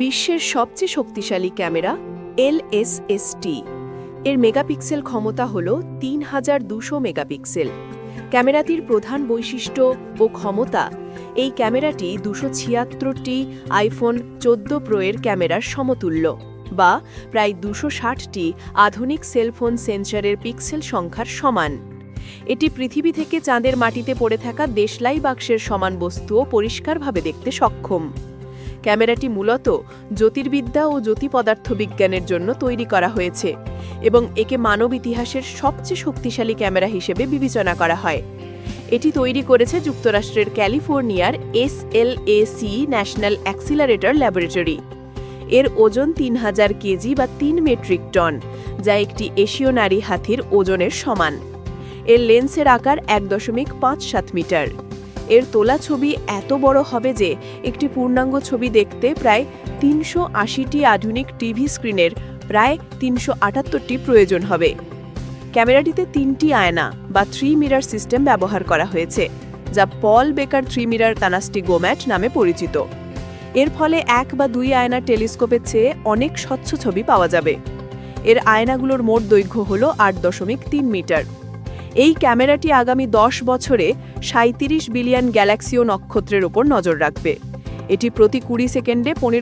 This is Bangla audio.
বিশ্বের সবচেয়ে শক্তিশালী ক্যামেরা এলএসএসটি এর মেগাপিক্সেল ক্ষমতা হল তিন হাজার দুশো মেগাপিক্সেল। ক্যামেরাটির প্রধান বৈশিষ্ট্য ও ক্ষমতা, এই ক্যামেরাটি দুশো ছিয়াত্তরটি আইফোন চোদ্দ প্রোয়ের ক্যামেরার সমতুল্য বা প্রায় দুশো ষাটটি আধুনিক সেলফোন সেন্সরের পিক্সেল সংখ্যার সমান। এটি পৃথিবী থেকে চাঁদের মাটিতে পড়ে থাকা দেশলাই বাক্সের সমান বস্তুও পরিষ্কারভাবে দেখতে সক্ষম। ক্যামেরাটি মূলত জ্যোতির্বিদ্যা ও জ্যোতিপদার্থবিজ্ঞানের জন্য তৈরি করা হয়েছে এবং একে মানব ইতিহাসের সবচেয়ে শক্তিশালী ক্যামেরা হিসেবে বিবেচনা করা হয়। এটি তৈরি করেছে যুক্তরাষ্ট্রের ক্যালিফোর্নিয়ার S L A C national accelerator laboratory. এর ওজন তিন হাজার কেজি বা তিন মেট্রিক টন, যা একটি এশীয় নারী হাতির ওজনের সমান। এর লেন্সের আকার এক দশমিক পাঁচ সাত মিটার। এর তোলা ছবি এত বড় হবে যে একটি পূর্ণাঙ্গ ছবি দেখতে প্রায় তিনশো আশিটি আধুনিক টিভি স্ক্রিনের প্রায় তিনশো আটাত্তরটি প্রয়োজন হবে। ক্যামেরাটিতে তিনটি আয়না বা থ্রি মিরার সিস্টেম ব্যবহার করা হয়েছে, যা পল বেকার থ্রি মিরার তানাস্টি গোম্যাট নামে পরিচিত। এর ফলে এক বা দুই আয়না টেলিস্কোপের চেয়ে অনেক স্বচ্ছ ছবি পাওয়া যাবে। এর আয়নাগুলোর মোট দৈর্ঘ্য হল আট দশমিক তিন মিটার। এই ক্যামেরাটি আগামী দশ বছরে সাঁত্রিশ বিলিয়ন গ্যালাক্সিও নক্ষত্রের ওপর নজর রাখবে। এটি প্রতি কুড়ি সেকেন্ডে পনেরো